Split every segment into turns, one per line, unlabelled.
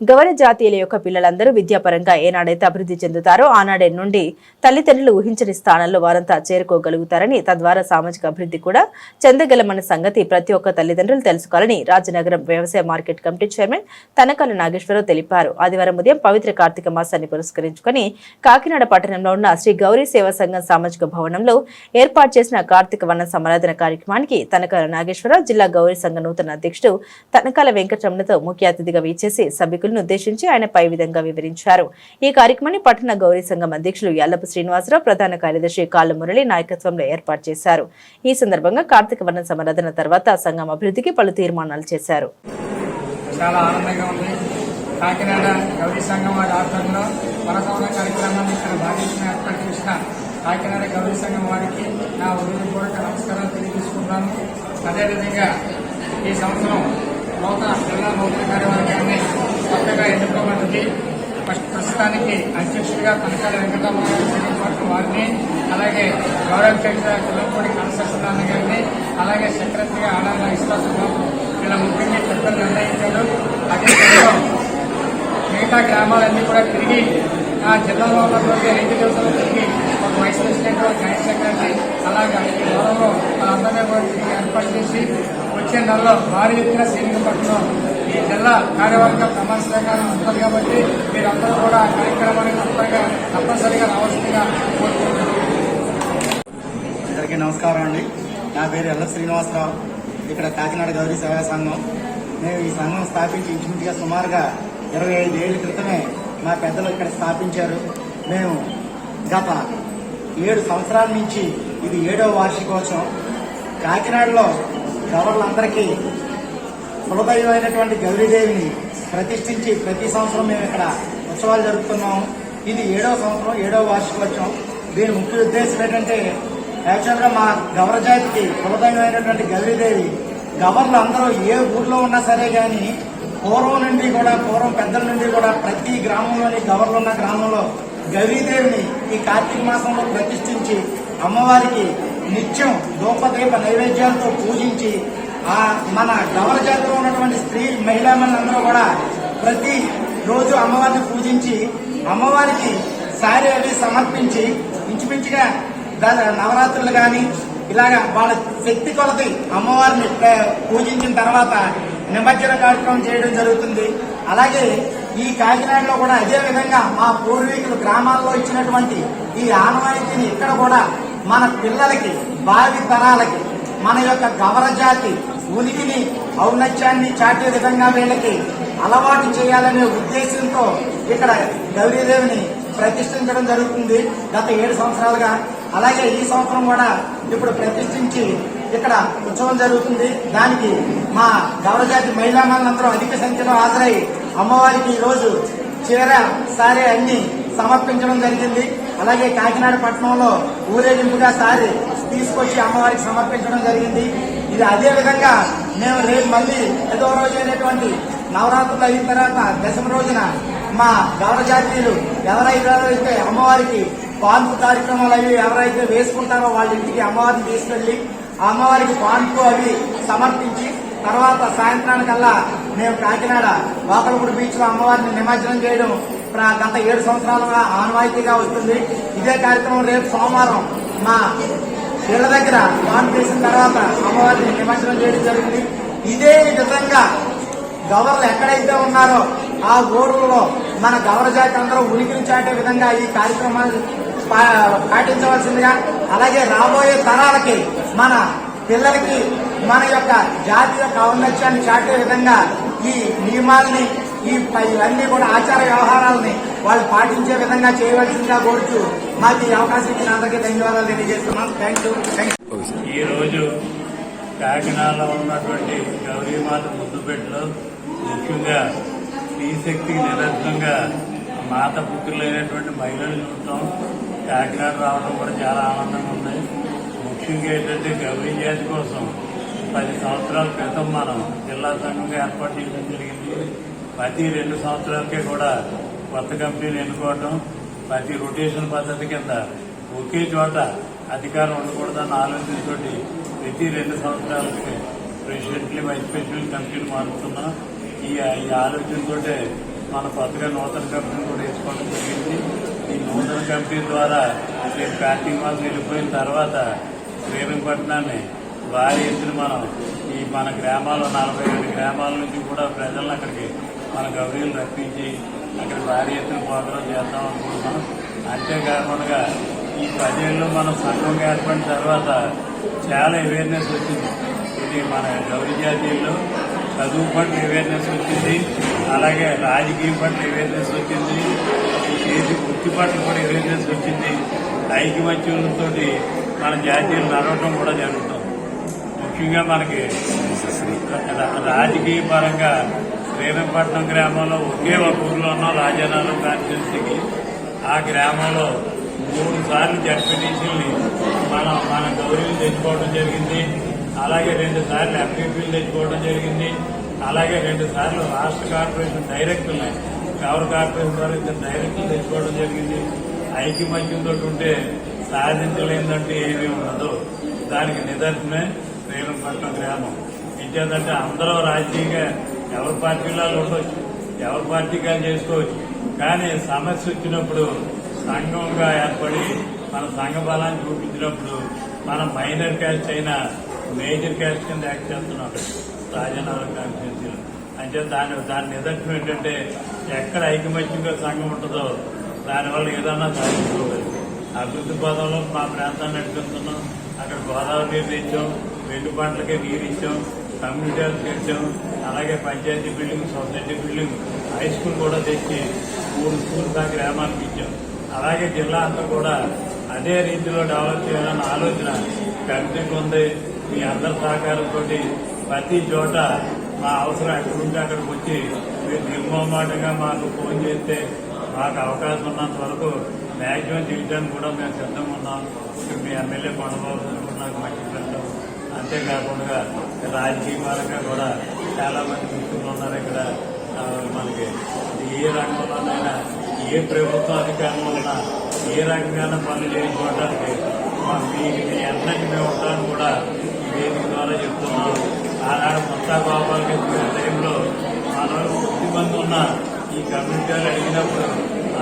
గౌర జాతీయుల యొక్క పిల్లలందరూ విద్యాపరంగా ఏనాడైతే అభివృద్ధి చెందుతారో ఆనాడే నుండి తల్లిదండ్రులు ఊహించని స్థానంలో వారంతా చేరుకోగలుగుతారని తద్వారా సామాజిక అభివృద్ధి కూడా చెందగలమన్న సంగతి ప్రతి ఒక్క తల్లిదండ్రులు తెలుసుకోవాలని రాజనగరం వ్యవసాయ market committee chairman Tanakala Nageswararao తెలిపారు. ఆదివారం ఉదయం పవిత్ర కార్తీక మాసాన్ని పురస్కరించుకొని కాకినాడ పట్టణంలో ఉన్న శ్రీ గౌరీ సేవా సంఘం సామాజిక భవనంలో ఏర్పాటు చేసిన కార్తీక వన సమరాధన కార్యక్రమానికి తనకాల నాగేశ్వరరావు జిల్లా గౌరీ సంఘ నూతన అధ్యక్షుడు తనకాల వెంకటరమణతో ముఖ్య అతిథిగా వీచేసి నాయకులను ఉద్దేశించి ఆయన పై విధంగా వివరించారు. ఈ కార్యక్రమాన్ని పట్టణ గౌరీ సంఘం అధ్యక్షులు యల్లపు శ్రీనివాసరావు ప్రధాన కార్యదర్శి కాళ్ళ మురళి నాయకత్వంలో ఏర్పాటు చేశారు. ఈ సందర్భంగా కార్తీక వర్ణ సమరాధన తర్వాత సంఘం అభివృద్ధికి పలు తీర్మానాలు చేశారు.
చాలా ఆనందంగా ఉంది. కాకినాడ గౌరీ సంఘం వారి ఆధ్వర్యంలో వనసవన కార్యక్రమాన్ని ఇక్కడ భాగస్వామ్యం ఏర్పాటు చేసిన కాకినాడ గౌరీ సంఘం వారికి నా ఉదయపూర్వక నమస్కారాలు తెలియజేసుకుంటాను అదేవిధంగా ఈ సంవత్సరం నూతన జిల్లా నూతన కార్యవర్గాన్ని కొత్తగా ఎన్నుకోబడింది ఫస్ట్ ప్రస్తుతానికి అధ్యక్షుడిగా తనకాల వెంకటరామరావు వారిని అలాగే గౌరవ గౌరవాధ్యక్షుడిగా కిలంపూడి కనసత్యనారాయణ గారిని అలాగే సెక్రటరీగా ఆడాల విశ్వాసరావు ఇలా ముఖ్యంగా పెద్దలు నిర్ణయించాడు. అదే మిగతా గ్రామాలన్నీ కూడా తిరిగి ఆ జిల్లాలో ఉన్నటువంటి రెండు దివసాలు తిరిగి ఒక వైస్ ప్రెసిడెంట్ జాయింట్ సెక్రటరీ అలాగే గౌరవం అందరినీ కూడా తిరిగి ఏర్పాటు చేసి వచ్చే నెలలో భారీ ఎత్తున శ్రీరంగపట్నం ఈ జిల్లా కార్యవర్గ ప్రమాణ స్వీకారం ఉంటుంది కాబట్టి మీరందరూ కూడా ఆ కార్యక్రమానికి తప్పగా తప్పనిసరిగా రావాల్సిందిగా కోరుకుంటున్నాను.
అందరికీ నమస్కారం అండి. నా పేరు ఎల్ల శ్రీనివాసరావు. ఇక్కడ కాకినాడ గౌరీ సేవా సంఘం. మేము ఈ సంఘం స్థాపించి ఇంచుమించుగా సుమారుగా ఇరవై ఐదు ఏళ్ళ క్రితమే మా పెద్దలు ఇక్కడ స్థాపించారు. మేము గత ఏడు సంవత్సరాల నుంచి ఇది ఏడవ వార్షికోత్సవం. కాకినాడలో గవర్నర్లందరికీ కులదైవమైనటువంటి గౌరీదేవిని ప్రతిష్ఠించి ప్రతి సంవత్సరం మేము ఇక్కడ ఉత్సవాలు జరుపుతున్నాము. ఇది ఏడవ సంవత్సరం ఏడవ వార్షికోత్సవం. దీని ముఖ్య ఉద్దేశం ఏంటంటే యాక్చువల్గా మా గవర జాతికి కులదైవమైనటువంటి గౌరీదేవి గవర్లు అందరూ ఏ ఊర్లో ఉన్నా సరే కానీ పూర్వం నుండి కూడా పూర్వం పెద్దల నుండి కూడా ప్రతి గ్రామంలోని గవర్లు ఉన్న గ్రామంలో గౌరీదేవిని ఈ కార్తీక మాసంలో ప్రతిష్ఠించి అమ్మవారికి నిత్యం దూపదీప నైవేద్యాలతో పూజించి మన గౌర జాతిలో ఉన్నటువంటి స్త్రీ మహిళా మనందరూ కూడా ప్రతి రోజు అమ్మవారిని పూజించి అమ్మవారికి సారీ అవి సమర్పించి ఇంచుమించుగా నవరాత్రులు గాని ఇలాగ వాళ్ళ శక్తి కొలది అమ్మవారిని పూజించిన తర్వాత నిమజ్జన కార్యక్రమం చేయడం జరుగుతుంది. అలాగే ఈ కాకినాడలో కూడా అదే విధంగా మా పూర్వీకులు గ్రామాల్లో ఇచ్చినటువంటి ఈ ఆనవాయితీని ఇక్కడ కూడా మన పిల్లలకి భావి తరాలకి మన యొక్క గవర జాతి ఉనికిని ఔన్నత్యాన్ని చాటే విధంగా వీళ్ళకి అలవాటు చేయాలనే ఉద్దేశంతో ఇక్కడ గౌరీదేవిని ప్రతిష్ఠించడం జరుగుతుంది గత ఏడు సంవత్సరాలుగా. అలాగే ఈ సంవత్సరం కూడా ఇప్పుడు ప్రతిష్ఠించి ఇక్కడ ఉత్సవం జరుగుతుంది. దానికి మా గౌరజాతి మహిళా మనందరూ అధిక సంఖ్యలో హాజరై అమ్మవారికి ఈరోజు రోజు చీర సారీ అన్ని సమర్పించడం జరిగింది. అలాగే కాకినాడ పట్టణంలో ఊరేగింపుగా సారి తీసుకొచ్చి అమ్మవారికి సమర్పించడం జరిగింది. ఇది అదే విధంగా మేము రేపు మళ్ళీ ఏదో రోజు అయినటువంటి నవరాత్రులు అయిన తర్వాత దశమ రోజున మా గౌర జాతీయులు ఎవరైతే అమ్మవారికి పాన్పు కార్యక్రమాలు అవి ఎవరైతే వేసుకుంటారో వాళ్ళ ఇంటికి అమ్మవారిని తీసుకెళ్ళి ఆ అమ్మవారికి పాన్పు అవి సమర్పించి తర్వాత సాయంత్రానికల్లా మేము కాకినాడ వాకలపూడి బీచ్లో అమ్మవారిని నిమజ్జనం చేయడం ప్ర- గత ఏడు సంవత్సరాలుగా ఆనవాయితీగా వస్తుంది. ఇదే కార్యక్రమం రేపు సోమవారం మా ఇళ్ళ దగ్గర పాన్ చేసిన తర్వాత అమ్మవారిని నిమజ్జనం చేయడం జరిగింది. ఇదే విధంగా గవర్లు ఎక్కడైతే ఉన్నారో ఆ ఊర్లలో మన గౌర జాతి అందరూ ఉనికిని చాటే విధంగా ఈ కార్యక్రమాలు పా- పాటించవలసిందిగా అలాగే రాబోయే తరాలకి మన పిల్లలకి మన యొక్క జాతి యొక్క ఔన్నత్యాన్ని చాటే విధంగా ఈ నియమాల్ని ఈ ఇవన్నీ కూడా ఆచార వ్యవహారాలని వాళ్ళు పాటించే విధంగా చేయవలసిందిగా కోరుతూ మాకు ఈ అవకాశం ఇచ్చిన అందరికీ ధన్యవాదాలు తెలియజేస్తున్నాం. థ్యాంక్ యూ థ్యాంక్ యూ
ఈ రోజు కాకినాడలో ఉన్నటువంటి గౌరీమాత ముద్దుపేటలో ముఖ్యంగా ఈ శక్తికి నిదర్శనంగా మాత పుత్రులైనటువంటి మహిళలు చూడటం కాకినాడ రావడం కూడా చాలా ఆనందంగా ఉంది. ముఖ్యంగా ఏంటంటే గౌరీ జాతి కోసం పది సంవత్సరాల క్రితం మనం జిల్లా సంఘంగా ఏర్పాటు చేయడం జరిగింది. ప్రతి రెండు సంవత్సరాలకే కూడా కొత్త కంపెనీలు ఎన్నుకోవటం ప్రతి రొటేషన్ పద్ధతి కింద ఒకే చోట అధికారం ఉండకూడదన్న ఆలోచనతోటి ప్రతి రెండు సంవత్సరాలకి ప్రెసిడెంట్లు వైస్ ప్రెసిడెంట్ కంపెనీలు మారుతున్నాం ఈ ఈ ఆలోచనతోటే మన కొత్తగా నూతన కంపెనీ కూడా వేసుకోవడం జరిగింది. ఈ నూతన కంపెనీ ద్వారా రేపు ప్యాకింగ్ వాళ్ళు వెళ్ళిపోయిన తర్వాత శ్రీరంగపట్నాన్ని భారీ ఎత్తున మనం ఈ మన గ్రామాల్లో నలభై రెండు గ్రామాల నుంచి కూడా ప్రజలను అక్కడికి మన గౌరీలు రప్పించి అక్కడ భారీ ఎత్తున ప్రోగ్రాం చేద్దాం అనుకుంటున్నాం. అంతేకాకుండా ఈ పదేళ్ళు మనం సంఘం ఏర్పడిన తర్వాత చాలా అవేర్నెస్ వచ్చింది. ఇది మన గౌరీ జాతీయుల్లో చదువు పట్ల అవేర్నెస్ వచ్చింది. అలాగే రాజకీయం పట్ల అవేర్నెస్ వచ్చింది. చేతి వృత్తి పట్ల కూడా అవేర్నెస్ వచ్చింది. ఐకమత్యంతో మన జాతీయులు నడవటం కూడా జరుగుతుంది. ముఖ్యంగా మనకి రాజకీయ పరంగా శ్రీరంగపట్నం గ్రామంలో ఒకే ఒక ఊర్లో ఉన్న రాజానగరం కాన్స్టిట్యూన్సీకి ఆ గ్రామంలో మూడు సార్లు జడ్పీటీసీని మనం మన గౌరీలు తెచ్చుకోవడం జరిగింది. అలాగే రెండు సార్లు ఎంపీపీలు తెచ్చుకోవడం జరిగింది. అలాగే రెండు సార్లు రాష్ట్ర కార్పొరేషన్ డైరెక్టర్లు కవర్ కార్పొరేషన్ ద్వారా ఇద్దరు డైరెక్టర్లు తెచ్చుకోవడం జరిగింది. ఐక్యమత్యంతో ఉంటే సాధించలేదంటే ఏమీ ఉండదు. దానికి నిదర్శనమే శ్రీరంగపట్నం గ్రామం. ఇచ్చేదంటే అందరూ రాజకీయంగా ఎవరి పార్టీలో ఉండొచ్చు ఎవరి పార్టీగా చేసుకోవచ్చు. కానీ సమస్య వచ్చినప్పుడు సంఘంగా ఏర్పడి మన సంఘ బలాన్ని చూపించినప్పుడు మన మైనర్ క్యాస్ట్ అయిన మేజర్ క్యాస్ట్ కింద యాక్ట్ చేస్తున్నాం. రాజనగరం కాన్స్టిట్యూన్సీలో. అంటే దాని దాని నిదర్శనం ఏంటంటే ఎక్కడ ఐకమత్యంగా సంఘం ఉంటుందో దానివల్ల ఏదన్నా సాధించుకోగలరు అభివృద్ధి పదంలో మా ప్రాంతాన్ని నడిపిస్తున్నాం. అక్కడ గోదావరి నీరు తెచ్చాం. వెండి పంటలకే నీరు ఇచ్చాం. కమ్యూనిటీ తెచ్చాం అలాగే panchayat building society building high school కూడా తెచ్చి మూడు స్కూల్ దాకా గ్రామానికి ఇచ్చాం. అలాగే జిల్లా అంతా కూడా అదే రీతిలో డెవలప్ చేయాలన్న ఆలోచన కమిటీకి ఉంది. మీ అందరి సహకారంతో ప్రతి చోట మా అవసరం ఎక్కడుంటే అక్కడికి వచ్చి మీరు నిర్మమాటంగా మాకు ఫోన్ చేస్తే మాకు అవకాశం ఉన్నంత వరకు మ్యాక్సిమం చేయడానికి కూడా మేము సిద్ధంగా ఉన్నాం. మీ ఎమ్మెల్యే కొండబాబు కూడా నాకు మంచి అంతేకాకుండా రాజకీయ పరంగా కూడా చాలా మంది మిత్రులు ఉన్నారు ఇక్కడ. మనకి ఏ రంగంలోనైనా ఏ ప్రభుత్వ అధికారంలో ఉన్నా ఏ రకంగాన పనులు చేయించుకోవడానికి మా మీ మేము ఉంటామని కూడా ఈ వేదిక ద్వారా చెప్తున్నాను ఆనాడు మొత్తా గోపాలకి టైంలో మనలో కొద్ది మంది ఉన్న ఈ కమ్యూనిటీలు అడిగినప్పుడు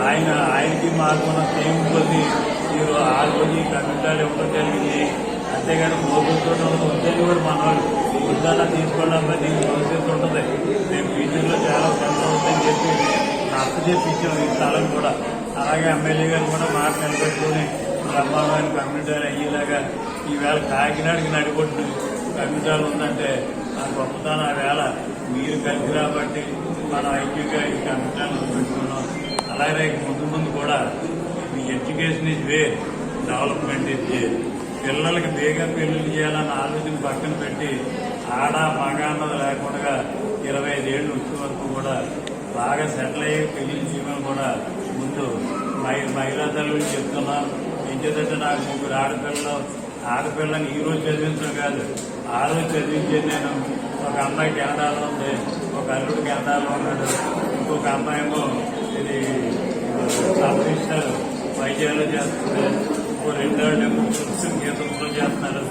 ఆయన ఆయనకి మాకు ఉన్న సేమ్ కొద్ది మీరు ఆ రోజు ఈ కమ్యూనిటీలు ఇవ్వడం జరిగింది. అంతేగాని మోసంతో వద్దని కూడా మనవాళ్ళు. వాళ్ళు తీసుకోవడం మరి దీనికి భవిష్యత్తు ఉంటుంది. మేము ఫ్యూచర్లో చాలా పెద్ద అవుతుందని చెప్పి నచ్చ చెప్పించాం ఈ స్థలం కూడా. అలాగే ఎమ్మెల్యే గారు కూడా మాట నిలబెట్టుకుని బ్రహ్మాండమైన కమ్యూనిటీ అయ్యేలాగా ఈవేళ కాకినాడకి నడిపొట్టు కమ్యూనిటీ ఉందంటే ఆ గొప్పతనం ఆ వేళ మీరు కలిసి రాబట్టి మనం ఐక్యంగా ఈ కమ్యూనిటీ పెట్టుకున్నాం అలాగే ముందు ముందు కూడా ఈ education is way development is way పిల్లలకి బేగా పెళ్ళి చేయాలన్న ఆలోచన పక్కన పెట్టి ఆడ మగ లేకుండా ఇరవై ఐదేళ్ళు వచ్చే వరకు కూడా బాగా సెటిల్ అయ్యి పెళ్ళి చేయమని కూడా ముందు మహిళా తల్లులు చెప్తున్నాను ఎందుకంటే నాకు ముగ్గురు ఆడపిల్లలు ఆడపిల్లని ఈ రోజు చదివించడం కాదు. ఆ రోజు చదివించేది నేను ఒక అమ్మాయి కెనడాలో ఉంది. ఒక అల్లుడు కెనడాలో ఉన్నాడు. ఇంకొక అమ్మాయేమో ఇది సంస్థలు వైద్యాలు చేస్తుంది ఇంకో రెండో ఏమో గీతంలో చేస్తున్నారు.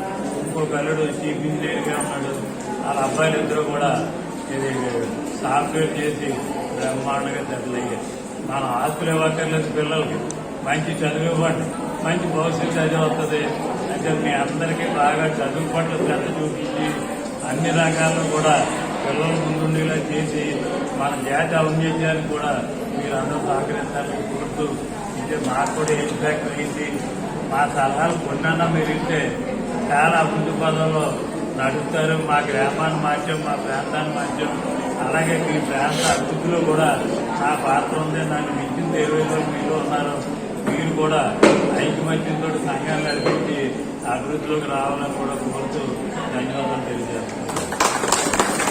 ఇంకొక అల్లుడు చీఫ్ ఇంజనీర్గా ఉన్నాడు. వాళ్ళ అబ్బాయిలు ఇద్దరు కూడా ఇది సాఫ్ట్వేర్ చేసి బ్రహ్మాండంగా సెటిల్ మన ఆస్తులు ఇవ్వక్కర్లేదు పిల్లలకి. మంచి చదువు ఇవ్వండి. మంచి భవిష్యత్తు అది వస్తుంది. అంటే మీ అందరికీ బాగా చదువు పట్ల శ్రద్ధ చూపించి అన్ని రంగాల్లో కూడా పిల్లలు ముందుండేలా చేసి మన జాతి ఔన్నత్యానికి కూడా మీరు అందరూ సహకరించాలని కోరుతూ ఇదే మాకు కూడా ఏం అయింది. మా సలహాలు కొన్నా మీరు ఇస్తే చాలా అభివృద్ధి పదంలో నడుస్తారు మా గ్రామాన్ని మార్చాం మా ప్రాంతాన్ని మార్చాం. అలాగే మీ ప్రాంత అభివృద్ధిలో కూడా నా పాత్ర ఉంది. నన్ను మించింది ఇరవై మీరు ఉన్నారు. మీరు కూడా ఐక్యమత్యంతో సంఘాలు నడిపించి అభివృద్ధిలోకి రావాలని కూడా కోరుతూ ధన్యవాదాలు తెలియజేస్తాను